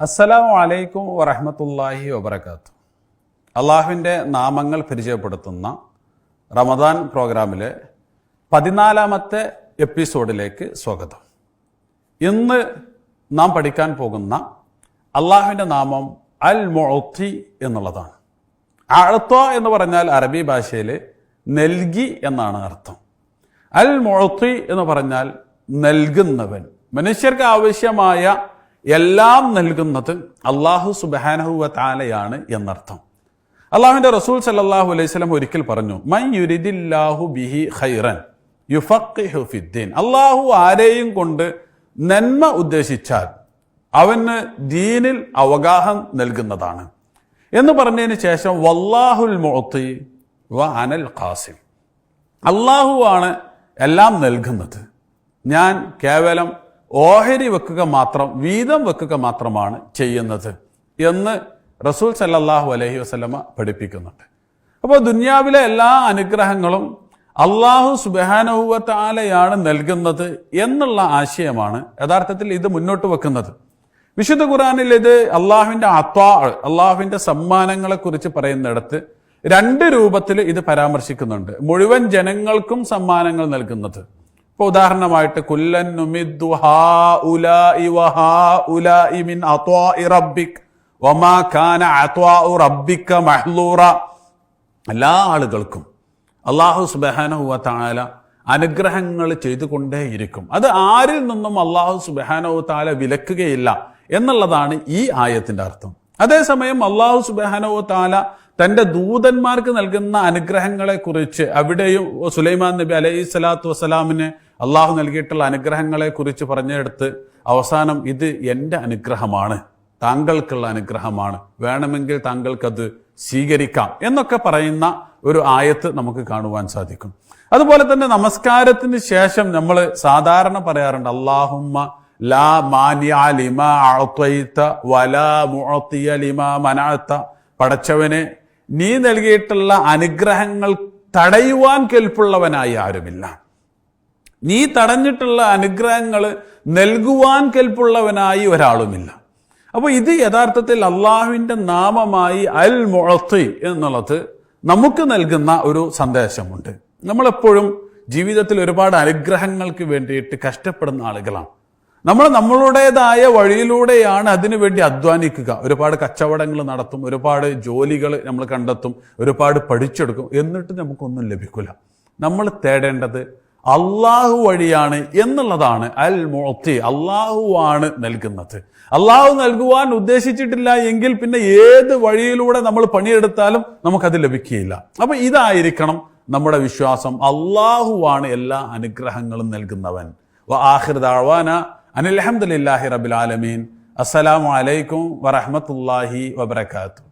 അസ്സലാമു അലൈക്കും വറഹമത്തല്ലാഹി വബർക്കാത്തു അള്ളാഹുവിന്റെ നാമങ്ങൾ പരിചയപ്പെടുത്തുന്ന റമദാൻ പ്രോഗ്രാമിലെ പതിനാലാമത്തെ എപ്പിസോഡിലേക്ക് സ്വാഗതം. ഇന്ന് നാം പഠിക്കാൻ പോകുന്ന അള്ളാഹുവിന്റെ നാമം അൽ മൊത്തി എന്നുള്ളതാണ്. അഴത്വ എന്ന് പറഞ്ഞാൽ അറബി ഭാഷയിൽ നൽകി എന്നാണ് അർത്ഥം. അൽ മൊത്തി എന്ന് പറഞ്ഞാൽ നൽകുന്നവൻ. മനുഷ്യർക്ക് ആവശ്യമായ എല്ലാം നൽകുന്നത് അള്ളാഹു സുബാനഹുവ താലയാണ് എന്നർത്ഥം. അള്ളാഹുവിന്റെ റസൂൽ സല്ലാഹു അലൈഹി സ്വലം ഒരിക്കൽ പറഞ്ഞു മൈ ബിഹി ഖൈറൻ യുഫഖിഹു ഫിദ്ദീൻ. അള്ളാഹു ആരെയും കൊണ്ട് നന്മ ഉദ്ദേശിച്ചാൽ അവന് ദീനിൽ അവഗാഹം നൽകുന്നതാണ്. എന്ന് പറഞ്ഞതിന് ശേഷം വല്ലാഹുൽ മോത്തി വ അനൽ ഖാസിം. അള്ളാഹുവാണ് എല്ലാം നൽകുന്നത്. ഞാൻ കേവലം ഓഹരി വെക്കുക മാത്രം വീതം വെക്കുക മാത്രമാണ് ചെയ്യുന്നത് എന്ന് റസൂൽ സല്ലാഹു അലഹി വസല്ലമ പഠിപ്പിക്കുന്നുണ്ട്. അപ്പോൾ ദുന്യാവിലെ എല്ലാ അനുഗ്രഹങ്ങളും അള്ളാഹു സുബാനഹുവത്താലയാണ് നൽകുന്നത് എന്നുള്ള ആശയമാണ് യഥാർത്ഥത്തിൽ ഇത് മുന്നോട്ട് വെക്കുന്നത്. വിശുദ്ധ ഖുറാനിൽ ഇത് അള്ളാഹുവിന്റെ അത്വാ അള്ളാഹുവിന്റെ സമ്മാനങ്ങളെ കുറിച്ച് പറയുന്നിടത്ത് രണ്ട് രൂപത്തിൽ ഇത് പരാമർശിക്കുന്നുണ്ട്. മുഴുവൻ ജനങ്ങൾക്കും സമ്മാനങ്ങൾ നൽകുന്നത്. ഇപ്പൊ ഉദാഹരണമായിട്ട് കുല്ലൻ എല്ലാ ആളുകൾക്കും അള്ളാഹു സുബാനഹുവ താല അനുഗ്രഹങ്ങൾ ചെയ്തുകൊണ്ടേയിരിക്കും. അത് ആരിൽ നിന്നും അള്ളാഹു സുബാനഹു താല വിലക്കുകയില്ല എന്നുള്ളതാണ് ഈ ആയത്തിന്റെ അർത്ഥം. അതേസമയം അള്ളാഹു സുബാനഹു താല തന്റെ ദൂതന്മാർക്ക് നൽകുന്ന അനുഗ്രഹങ്ങളെ കുറിച്ച് അവിടെയും സുലൈമാൻ നബി അലൈഹി സ്വലാത്തു വസ്സലാമിന് അള്ളാഹു നൽകിയിട്ടുള്ള അനുഗ്രഹങ്ങളെ കുറിച്ച് പറഞ്ഞെടുത്ത് അവസാനം ഇത് എന്റെ അനുഗ്രഹമാണ് താങ്കൾക്കുള്ള അനുഗ്രഹമാണ്. വേണമെങ്കിൽ താങ്കൾക്കത് സ്വീകരിക്കാം എന്നൊക്കെ പറയുന്ന ഒരു ആയത്ത് നമുക്ക് കാണുവാൻ സാധിക്കും. അതുപോലെ തന്നെ നമസ്കാരത്തിന് ശേഷം നമ്മൾ സാധാരണ പറയാറുണ്ട് അള്ളാഹുമ്മ ലാ മാനിയ ലിമ അഅ്തൈത വലാ മുഅത്തിയ ലിമ മനഅത്ത പടച്ചവനെ നീ നൽകിയിട്ടുള്ള അനുഗ്രഹങ്ങൾ തടയുവാൻ കെൽപ്പുള്ളവനായി ആരുമില്ല. നീ തടഞ്ഞിട്ടുള്ള അനുഗ്രഹങ്ങൾ നൽകുവാൻ കെൽപ്പുള്ളവനായി ഒരാളുമില്ല. അപ്പോൾ ഇത് യഥാർത്ഥത്തിൽ അള്ളാഹുവിന്റെ നാമമായി അൽ മുഴത്തി എന്നുള്ളത് നമുക്ക് നൽകുന്ന ഒരു സന്ദേശമുണ്ട്. നമ്മളെപ്പോഴും ജീവിതത്തിൽ ഒരുപാട് അനുഗ്രഹങ്ങൾക്ക് വേണ്ടിയിട്ട് കഷ്ടപ്പെടുന്ന ആളുകളാണ്. നമ്മൾ നമ്മളുടേതായ വഴിയിലൂടെയാണ് അതിനു വേണ്ടി അധ്വാനിക്കുക. ഒരുപാട് കച്ചവടങ്ങൾ നടത്തും ഒരുപാട് ജോലികൾ നമ്മൾ കണ്ടെത്തും ഒരുപാട് പഠിച്ചെടുക്കും. എന്നിട്ട് നമുക്കൊന്നും ലഭിക്കില്ല നമ്മൾ തേടേണ്ടത് അള്ളാഹു വഴിയാണ് എന്നുള്ളതാണ് അൽ മോത്തി അള്ളാഹുവാണ് നൽകുന്നത്. അള്ളാഹു നൽകുവാൻ ഉദ്ദേശിച്ചിട്ടില്ല എങ്കിൽ പിന്നെ ഏത് വഴിയിലൂടെ നമ്മൾ പണിയെടുത്താലും നമുക്കത് ലഭിക്കുകയില്ല. അപ്പൊ ഇതായിരിക്കണം നമ്മുടെ വിശ്വാസം. അള്ളാഹുവാണ് എല്ലാ അനുഗ്രഹങ്ങളും നൽകുന്നവൻ. ആഹിർ ദാഴ്വാന അനിൽഹമ്മദില്ലാഹി റബിൽ ആലമീൻ. അസ്സലാമു അലൈക്കും വറഹമത്തല്ലാഹി വബർക്കാത്തു